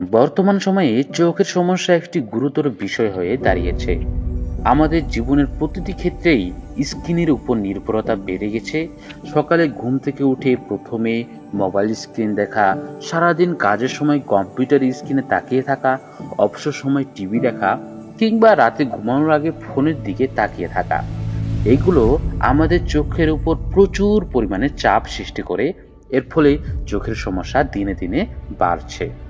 বর্তমান সময়ে চোখের সমস্যা একটি গুরুতর বিষয় হয়ে দাঁড়িয়েছে। আমাদের জীবনের প্রতিটি ক্ষেত্রেই স্ক্রিনের উপর নির্ভরতা বেড়ে গেছে। সকালে ঘুম থেকে উঠে প্রথমে মোবাইল স্ক্রিন দেখা, সারাদিন কাজের সময় কম্পিউটার স্ক্রিনে তাকিয়ে থাকা, অবসর সময় টিভি দেখা কিংবা রাতে ঘুমানোর আগে ফোনের দিকে তাকিয়ে থাকা। এগুলো আমাদের চোখের উপর প্রচুর পরিমাণে চাপ সৃষ্টি করে। এর ফলে চোখের সমস্যা দিনে দিনে বাড়ছে।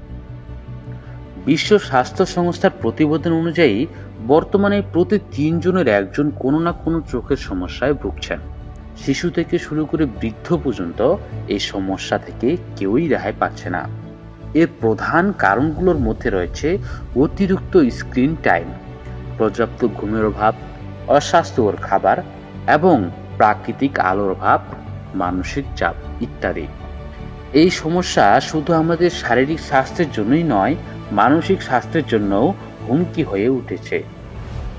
বিশ্ব স্বাস্থ্য সংস্থার প্রতিবেদন অনুযায়ী, বর্তমানে প্রতি তিনজনের একজন কোনো না কোনো চোখের সমস্যায় ভুগছেন। শিশু থেকে শুরু করে বৃদ্ধ পর্যন্ত এই সমস্যা থেকে কেউই রেহাই পাচ্ছে না। এর প্রধান কারণগুলোর মধ্যে রয়েছে অতিরিক্ত স্ক্রিন টাইম, পর্যাপ্ত ঘুমের অভাব, অস্বাস্থ্যকর খাবার এবং প্রাকৃতিক আলোর অভাব, মানসিক চাপ ইত্যাদি। এই সমস্যা শুধু আমাদের শারীরিক স্বাস্থ্যের জন্যই নয় মানসিক স্বাস্থ্যের জন্যও হুমকি হয়ে উঠেছে।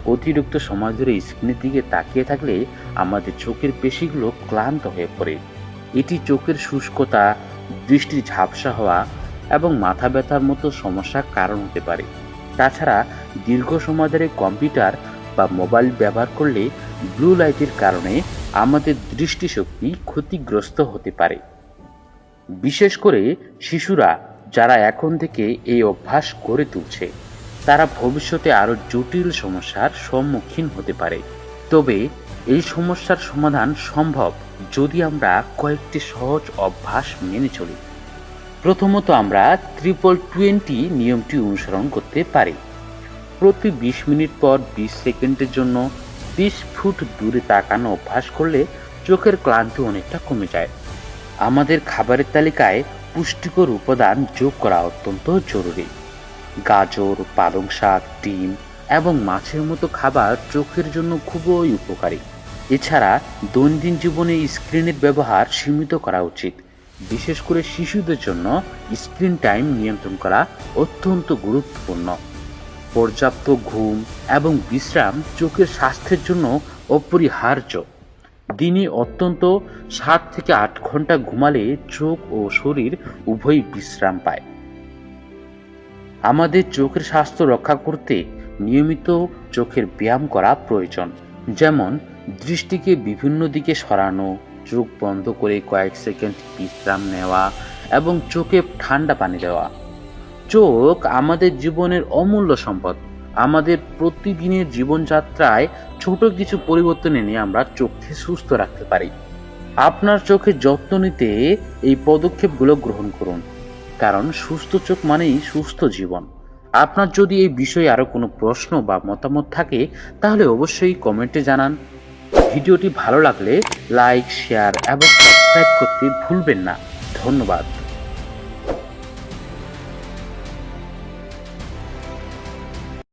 অতিরিক্ত সময় ধরে স্ক্রিনের দিকে তাকিয়ে থাকলে আমাদের চোখের পেশিগুলো ক্লান্ত হয়ে পড়ে। এটি চোখের শুষ্কতা, দৃষ্টির ঝাপসা হওয়া এবং মাথা ব্যথার মতো সমস্যার কারণ হতে পারে। তাছাড়া দীর্ঘ সময় ধরে কম্পিউটার বা মোবাইল ব্যবহার করলে ব্লু লাইটের কারণে আমাদের দৃষ্টিশক্তি ক্ষতিগ্রস্ত হতে পারে। বিশেষ করে শিশুরা যারা এখন থেকে এই অভ্যাস গড়ে তুলছে, তারা ভবিষ্যতে আরও জটিল সমস্যার সম্মুখীন হতে পারে। তবে এই সমস্যার সমাধান সম্ভব যদি আমরা কয়েকটি সহজ অভ্যাস মেনে চলি। প্রথমত আমরা ট্রিপল টোয়েন্টি নিয়মটি অনুসরণ করতে পারি। প্রতি বিশ মিনিট পর বিশ সেকেন্ডের জন্য বিশ ফুট দূরে তাকানো অভ্যাস করলে চোখের ক্লান্তি অনেকটা কমে যায়। আমাদের খাবারের তালিকায় পুষ্টিকর উপাদান যোগ করা অত্যন্ত জরুরি। গাজর, পালং শাক, ডিম এবং মাছের মতো খাবার চোখের জন্য খুবই উপকারী। এছাড়া দৈনন্দিন জীবনে স্ক্রিনের ব্যবহার সীমিত করা উচিত। বিশেষ করে শিশুদের জন্য স্ক্রিন টাইম নিয়ন্ত্রণ করা অত্যন্ত গুরুত্বপূর্ণ। পর্যাপ্ত ঘুম এবং বিশ্রাম চোখের স্বাস্থ্যের জন্য অপরিহার্য। দিনে অত্যন্ত সাত থেকে আট ঘণ্টা ঘুমালে চোখ ও শরীর উভয়ই বিশ্রাম পায়। আমাদের চোখের স্বাস্থ্য রক্ষা করতে নিয়মিত চোখের ব্যায়াম করা প্রয়োজন। যেমন, দৃষ্টিকে বিভিন্ন দিকে সরানো, চোখ বন্ধ করে কয়েক সেকেন্ড বিশ্রাম নেওয়া এবং চোখে ঠান্ডা পানি দেওয়া। চোখ আমাদের জীবনের অমূল্য সম্পদ। আমাদের প্রতিদিনের জীবনযাত্রায় ছোট কিছু পরিবর্তন এনে আমরা চোখকে সুস্থ রাখতে পারি। আপনার চোখের যত্ন নিতে এই পদক্ষেপগুলো গ্রহণ করুন। কারণ সুস্থ চোখ মানেই সুস্থ জীবন। আপনার যদি এই বিষয়ে আরও কোনো প্রশ্ন বা মতামত থাকে, তাহলে অবশ্যই কমেন্টে জানান। ভিডিওটি ভালো লাগলে লাইক, শেয়ার এবং সাবস্ক্রাইব করতে ভুলবেন না। ধন্যবাদ।